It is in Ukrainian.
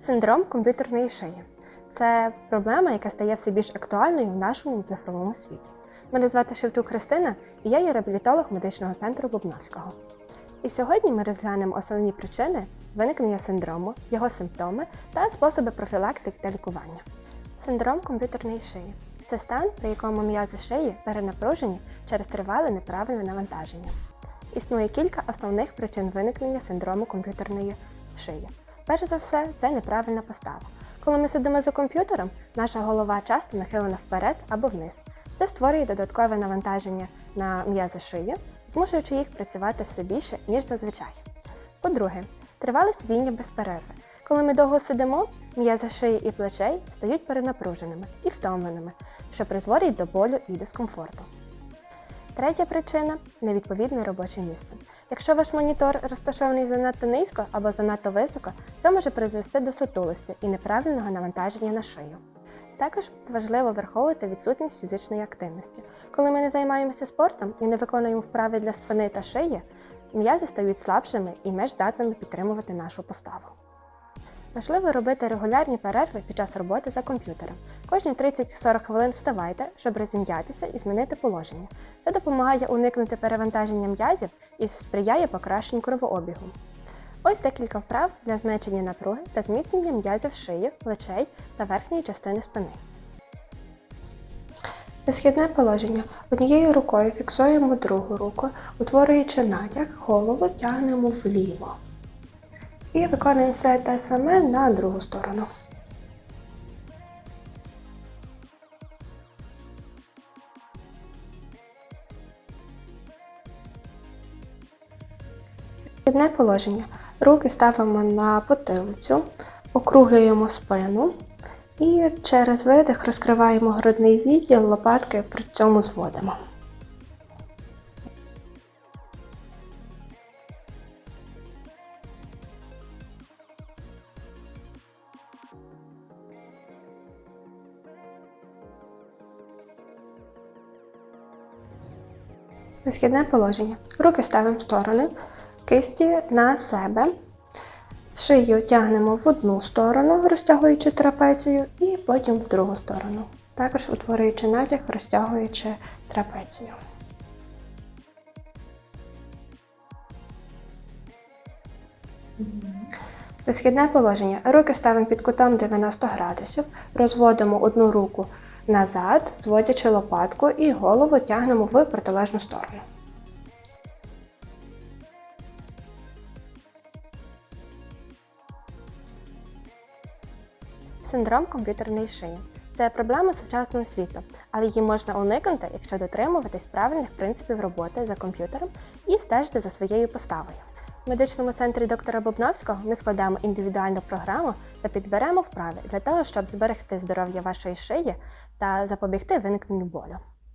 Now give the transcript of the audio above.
Синдром комп'ютерної шиї це проблема, яка стає все більш актуальною в нашому цифровому світі. Мене звати Шевчук Христина, і я є реабілітолог медичного центру Бубновського. І сьогодні ми розглянемо основні причини виникнення синдрому, його симптоми та способи профілактики та лікування. Синдром комп'ютерної шиї це стан, при якому м'язи шиї перенапружені через тривале неправильне навантаження. Існує кілька основних причин виникнення синдрому комп'ютерної шиї. Перш за все, це неправильна постава. Коли ми сидимо за комп'ютером, наша голова часто нахилена вперед або вниз. Це створює додаткове навантаження на м'язи шиї, змушуючи їх працювати все більше, ніж зазвичай. По-друге, тривале сидіння без перерви. Коли ми довго сидимо, м'язи шиї і плечей стають перенапруженими і втомленими, що призводить до болю і дискомфорту. Третя причина невідповідне робоче місце. Якщо ваш монітор розташований занадто низько або занадто високо, це може призвести до сутулості і неправильного навантаження на шию. Також важливо враховувати відсутність фізичної активності. Коли ми не займаємося спортом і не виконуємо вправи для спини та шиї, м'язи стають слабшими і менш здатними підтримувати нашу поставу. Важливо робити регулярні перерви під час роботи за комп'ютером. Кожні 30-40 хвилин вставайте, щоб розім'ятися і змінити положення. Це допомагає уникнути перевантаження м'язів і сприяє покращенню кровообігу. Ось декілька вправ для зменшення напруги та зміцнення м'язів шиї, плечей та верхньої частини спини. Висхідне положення. Однією рукою фіксуємо другу руку, утворюючи натяг, голову тягнемо вліво. І виконуємо все те саме на другу сторону. Одне положення. Руки ставимо на потилицю, округлюємо спину і через видих розкриваємо грудний відділ, лопатки при цьому зводимо. Висхідне положення. Руки ставимо в сторони, кисті на себе. Шию тягнемо в одну сторону, розтягуючи трапецію, і потім в другу сторону. Також утворюючи натяг, розтягуючи трапецію. Висхідне положення. Руки ставимо під кутом 90 градусів, розводимо одну руку назад, зводячи лопатку і голову тягнемо в протилежну сторону. Синдром комп'ютерної шиї це проблема сучасного світу, але її можна уникнути, якщо дотримуватись правильних принципів роботи за комп'ютером і стежити за своєю поставою. В медичному центрі доктора Бобновського ми складаємо індивідуальну програму та підберемо вправи для того, щоб зберегти здоров'я вашої шиї та запобігти виникненню болю.